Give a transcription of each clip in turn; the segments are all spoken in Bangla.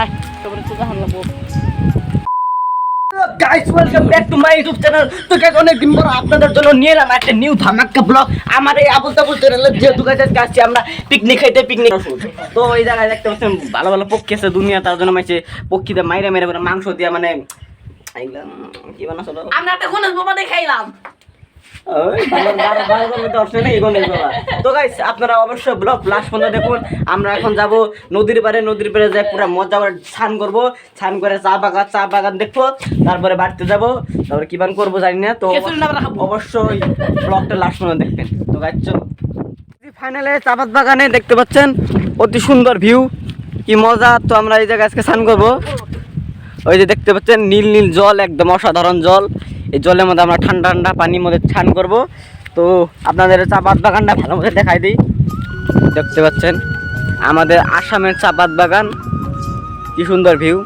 আয় তারপরে তো জাহান লাগবো। Guys welcome back to my YouTube channel তো গাইস অনেক দিন পর আপনাদের জন্য নিয়ে এলাম একটা নিউ ধামাক্কা ব্লগ আমার এই আবুল তাবুল চ্যানেলে যেহেতু গাইস আজকে আসছি আমরা পিকনিক খাইতে পিকনিক তো এই জায়গায় দেখতে পাচ্ছেন ভালো ভালো পক্ষী আছে দুনিয়া তার জন্য মাইছে পক্ষীতে মাইরে মেরে মেরে মাংস দিয়া মানে কি বানাচ্ছিল আমরা একটা দেখাইলাম। তো গাইস আপনারা অবশ্যই ব্লগ লাস্ট পর্যন্ত দেখুন। আমরা এখন যাব নদীর পারে নদীর পারে যাই পুরো মজা করে স্নান করব। স্নান করে চা বাগান চা বাগান দেখব। তারপরে বাড়িতে যাব। তারপরে কি বান করব জানি না। তো। অবশ্যই ব্লগটা লাস্ট পর্যন্ত দেখবেন। তো গাইস চলো। ফাইনালে চাপাত বাগানে দেখতে পাচ্ছেন? অতি সুন্দর ভিউ কি মজা। তো আমরা এই জায়গায় আজকে স্নান করব। ওই যে দেখতে পাচ্ছেন নীল নীল জল একদম অসাধারণ জল। এই জলের মধ্যে আমরা ঠান্ডা ঠান্ডা পানির মধ্যে স্নান করব। তো আপনাদের চাপাত বাগানটা ভালো মতো দেখাই দিই। দেখতে পাচ্ছেন আমাদের আসামের চাপাত বাগান। কি সুন্দর ভিউ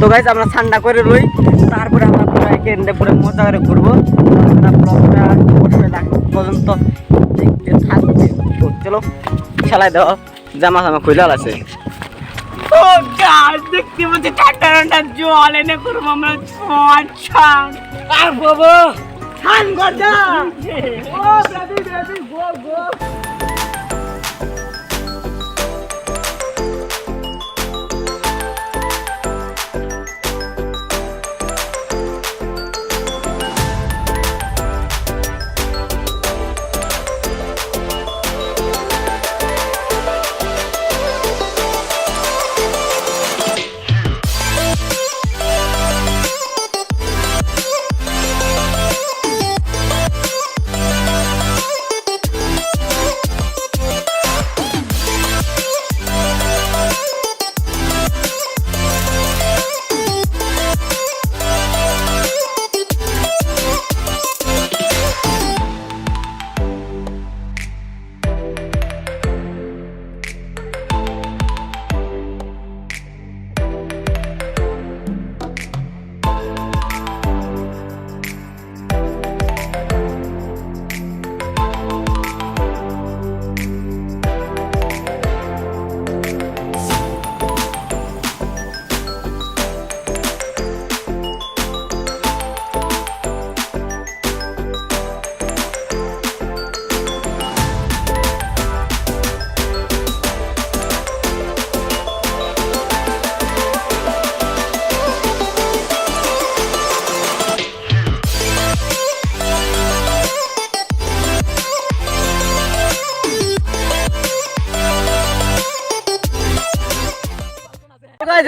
তো গাইজ আমরা ঠান্ডা করে রই তারপরে আমরা পুরো এখানে পুরো মজা করে ঘুরবো। আপনারা ব্লগটা পর্যন্ত দেখতে থাকবে। চলো খেলায় দাও জামা জামা খুলে আছে ও গাছ দেখতে পাচ্ছি ঠান্ডা ঠান্ডা জল এনে করব আমরা। আচ্ছা। আর বাবা ঠান গজা ও ব্রাদি ব্রাদি গো গো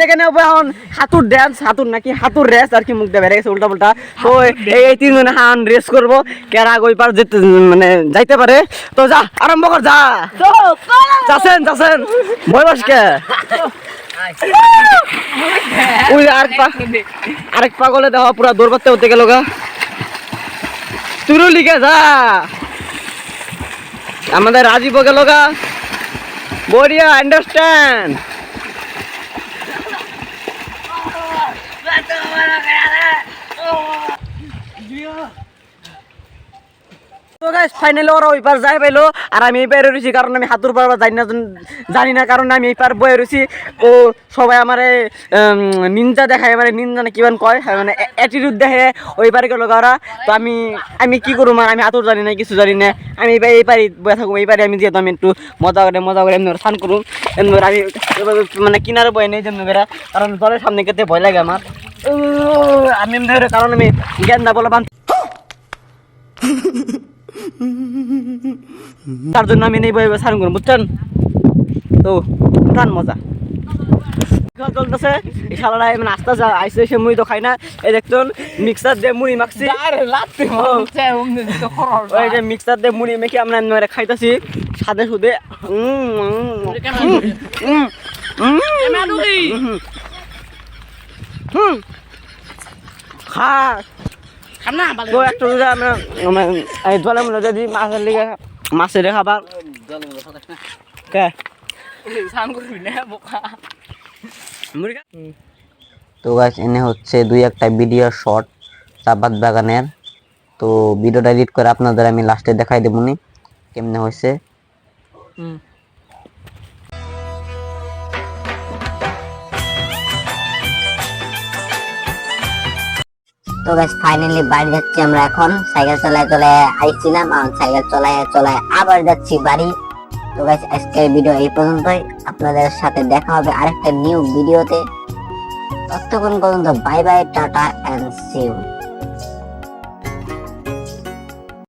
এখানে হবে এখন হাতুর ড্যান্স হাতুর নাকি? হাতুর রেস আর কি মুখ দিয়ে বেড়ে গেছে উল্টা পুল্টা তো এই তিনজনে হান রেস করব। কেরা ওই পার যেতে মানে যাইতে পারে। তো যা আরম্ভ কর যা। যাচ্ছেন যাচ্ছেন ভয় বাস কে? ওই আরেক পা আরেক পাগলে দেওয়া পুরা দৌড় পাতে হতে গেল গা। তুরু লিখে যা। আমাদের রাজীব গেল গা। বড়িয়া আন্ডারস্ট্যান্ড তো গাইস ফাইনালি ওরা ওই যাই পাইলো। আর আমি এই পারে রয়েছি কারণ আমি হাতুর পার জানি না জানি না কারণ আমি এই পার বয়ে রয়েছি ও সবাই আমার নিনজা দেখায় মানে নিনজা না কিমান কয় মানে অ্যাটিটিউড দেখে ওই পারে গেলো ওরা। তো আমি আমি কি করব মানে আমি হাতুর জানি না, কিছু জানি না। আমি এই পারে, এই পারি বয়ে থাকব এই পারে আমি যেহেতু আমি একটু মজা করে মজা করে এমনি স্নান করুম। এমনি আমি মানে কিনারে বয়ে নেই যেমনি করে, কারণ জলের সামনে কেটে ভয় লাগে আমার। আমি এমনি কারণ আমি গেন্দা বলে বান তার জন্য আমি নেই বই সারণ করুন বুঝছেন তো টান মজা চলতেছে এই শালারা মানে আস্তে আস্তে আইসে সে মুড়ি তো খাই না এই দেখছেন মিক্সার দিয়ে মুড়ি মাখছি ওই যে মিক্সার দিয়ে মুড়ি মেখে আমরা এমনি খাইতেছি সাদে সুদে খা তো একটা আমরা আমরা জলের মধ্যে যদি মাছের লিগে মাছের খাবার। কে? তো গাছ এনে হচ্ছে দুই একটা ভিডিও শর্ট চাপাত বাগানের। তো ভিডিওটা এডিট করে আপনাদের আমি লাস্টে দেখাই দেবো নি কেমনে হয়েছে। তো গাছ ফাইনালি বাড়ি যাচ্ছি আমরা এখন। সাইকেল চলায় চলায় আইছিলাম, এখন সাইকেল চলায় চলায় আবার যাচ্ছি বাড়ি। তো গাছ আজকের ভিডিও এই পর্যন্তই। আপনাদের সাথে দেখা হবে আরেকটা নিউ ভিডিওতে ততক্ষণ পর্যন্ত bye bye tata and see you